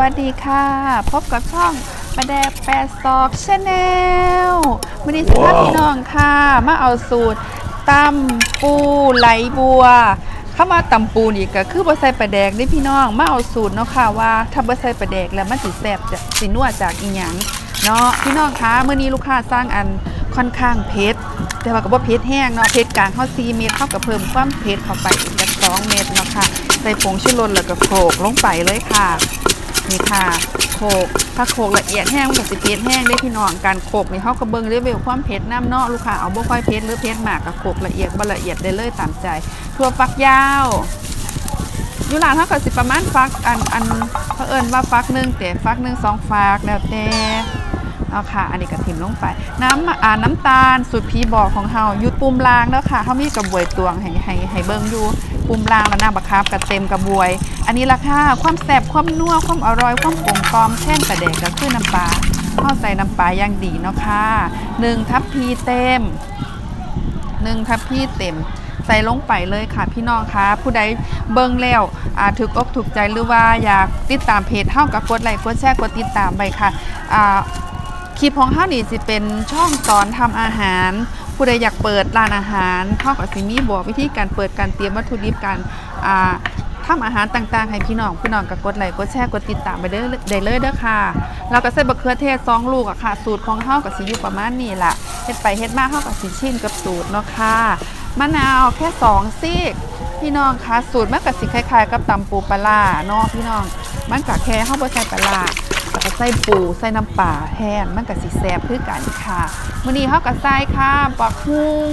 วัสดีค่ะ พบกับช่องประแดกแปดซอกชาแนลวันนี้สภาพพี่น้องค่ะ มาเอาสูตรตำปูไหลบัว เข้ามาตำปูนี่ก็คือบ่ใส่ปลาแดกนี่พี่น้อง มาเอาสูตรเนาะค่ะว่าถ้าบ่ใส่ปลาแดกแล้วมันสิแซ่บจะสินัวจากอีหยังเนาะพี่น้องคะเมื้อนี้ลูกค้าสร้างอันค่อนข้างเผ็ดแต่ว่าก็บ่เผ็ดแห้งเนาะเผ็ดกลางเฮา4เม็ดเท่ากับเพิ่มความเผ็ดเข้าไปอีกจัก2เม็ดเนาะค่ะใส่ผงชูรสแล้วก็โขลกลงไปเลยค่ะ นี่ค่ะโขกถ้าโขกละเอียดแห้งมันก็สิเผ็ดแห้งได้พี่น้องการโขกนี่เฮาก็เบิ่งเลเวลความเผ็ดน้ำเนาะลูกค้าเอาบ่ค่อยเผ็ดหรือเผ็ดมากก็โขกละเอียดบ่ละเอียดได้เลยตามใจทั่วฟักยาวอยู่ร้านเฮาก็สิประมาณฟักอันอันเผอิญว่าฟักหนึ่งแต่ฟักหนึ่งสองฟักแล้วแต่เอาค่ะ อันนี้ก็ทิมลงไป น้ำอ่าน้ำตาลสูตรพีบอกของเฮายู่ปุ่มลางเนาะค่ะเฮามีกระบวยตวงให้ให้ให้เบิ่งอยู่ ปุ่มล่างแล้วน้ำบักคับกับเต็มกระบวย อันนี้ราคาความแซ่บความนัวความอร่อยความกลมกลอมแท่นกระเดกก็คือน้ำปลาเฮาใส่น้ำปลาอย่างดีเนาะค่ะหนึ่งทัพพีเต็มหนึ่งทัพพีเต็มใส่ลงไปเลยค่ะพี่น้องคะผู้ใดเบิ่งแล้วอ่าถูกอกถูกใจหรือว่าอยากติดตามเพจเฮากับกดไลค์กดแชร์กดติดตามไปค่ะอ่า คลิปของเฮานี่สิเป็นช่องสอนทำอาหาร ผู้ใดอยากเปิดร้านอาหารเฮากับสิมีบอกวิธีการเปิดการเตรียมวัตถุดิบการอ่าทำอาหารต่างๆ ให้พี่น้องพี่น้องก็กดไลค์กดแชร์กดติดตามไปได้เลยได้เลยเด้อค่ะเราก็ใส่บะเขือเทศซองลูกอะค่ะ สูตรของเฮากับสิอยู่ประมาณนี้ล่ะเฮ็ดไปเฮ็ดมาเฮากับสิชินกับสูตรเนาะค่ะมะนาวแค่สองซีกพี่น้องคะสูตรมันกับสิคล้ายๆ กับตำปูปลาเนาะพี่น้องมันกับแค่เข้าไปใส่ปลา ส่ปูใส่น้ำปลาแทนมันกับสิแซ่บคือกันค่ะมื้อนี้เขากับใส่ค่ะปักฮุง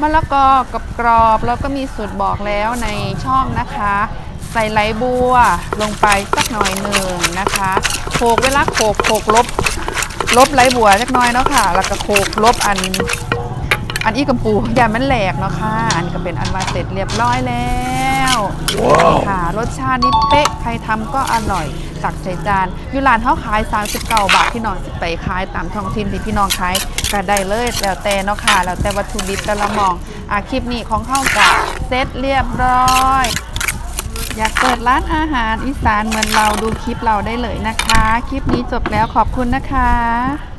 มะละกอกับกรอบแล้วก็มีสูตรบอกแล้วในช่องนะคะ ใส่ไหลบัวลงไปสักหน่อยหนึ่งนะคะโขกเวลาโขกโขกลบลบไหลบัวจักน้อยเนาะค่ะ แล้วก็โขกลบอันอันอีกับปูยามันแหลกเนาะค่ะ อันก็เป็นอันมาเสร็จเรียบร้อยแล้ว ค่ะรสชาตินี่เป๊ะใครทำก็อร่อยตักใส่จานอยู่ร้านเขาขาย 39 บาทพี่น้องสิไปขายตามท้องถิ่นที่พี่น้องขายก็ได้เลยแล้วแต่เนาะค่ะแล้วแต่วัตถุดิบแต่ละหมองอะคลิปนี้ของเข้ากับเซตเรียบร้อยอยากเปิดร้านอาหารอีสานเหมือนเราดูคลิปเราได้เลยนะคะ คลิปนี้จบแล้วขอบคุณนะคะ